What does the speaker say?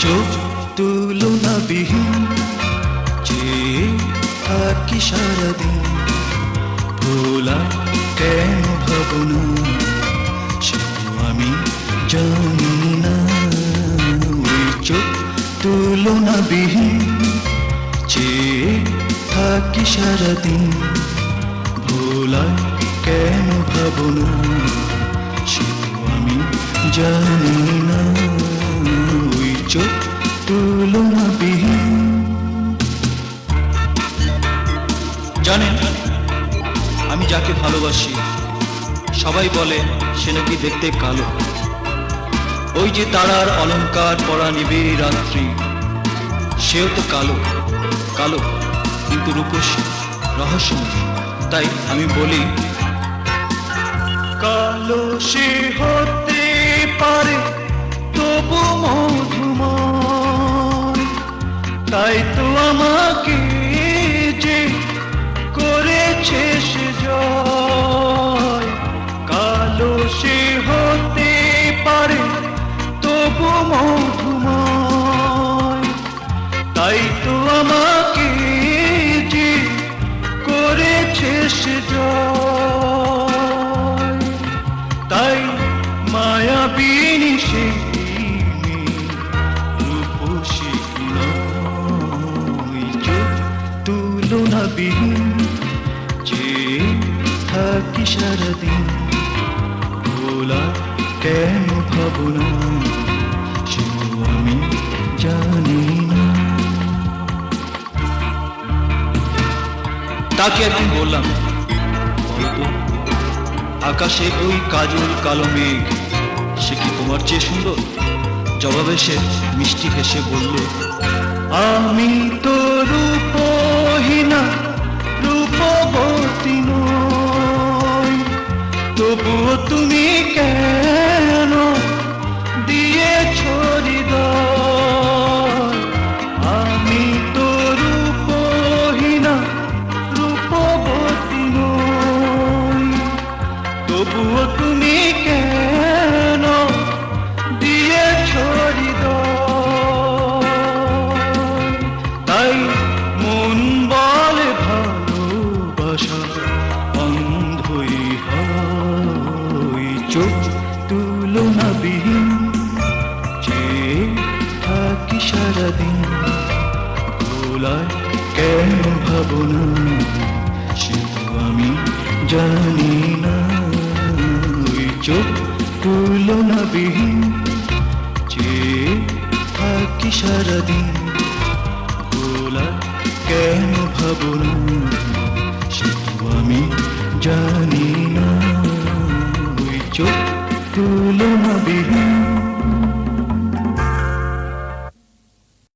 চোখ বিহীন যে থাকি সারাদিন। ভোলা কেন ভাবনা আমি জানি না। ওই চোখ বিহীন যে থাকি সারাদিন। ভোলা কেন ভাবনা আমি জানি জানেন, আমি যাকে ভালোবাসি, সবাই বলে সে নাকি দেখতে কালো। ওই যে তারার অলংকার পরা নিবে রাত্রি, সেও তো কালো কালো, কিন্তু রূপসী, রহস্যময়। তাই আমি বলি, কালো সে হতে পারে, তবু মধুময়। তাই তো আমাকে যে করেছে সে জয়। কালো সে হতে পারে, তবু মধুময়। তাই তো আমাকে যে করেছে সে জয়। তাই মায়াবিনী সে তুলনা বিহীন থাকি সারাদিন কেন ভাবনা সে আমি জানি না। তাকে একদিন বললাম আকাশে ওই কাজল কালো মেঘ, সে কি তোমার চেয়ে সুন্দর? জবাবে সে মিষ্টি হেসে বলল, আমি তো রূপহীনা তুলনা বিহীন যে থাকি সারাদিন। ভোলায় কেন ভাবনা সে আমি জানি না। চোখ তুলনা বিহীন যে থাকি সারাদিন। ভোলায় কেন ভাবনা সে আমি জানি না। চোখ കുലുമതിയും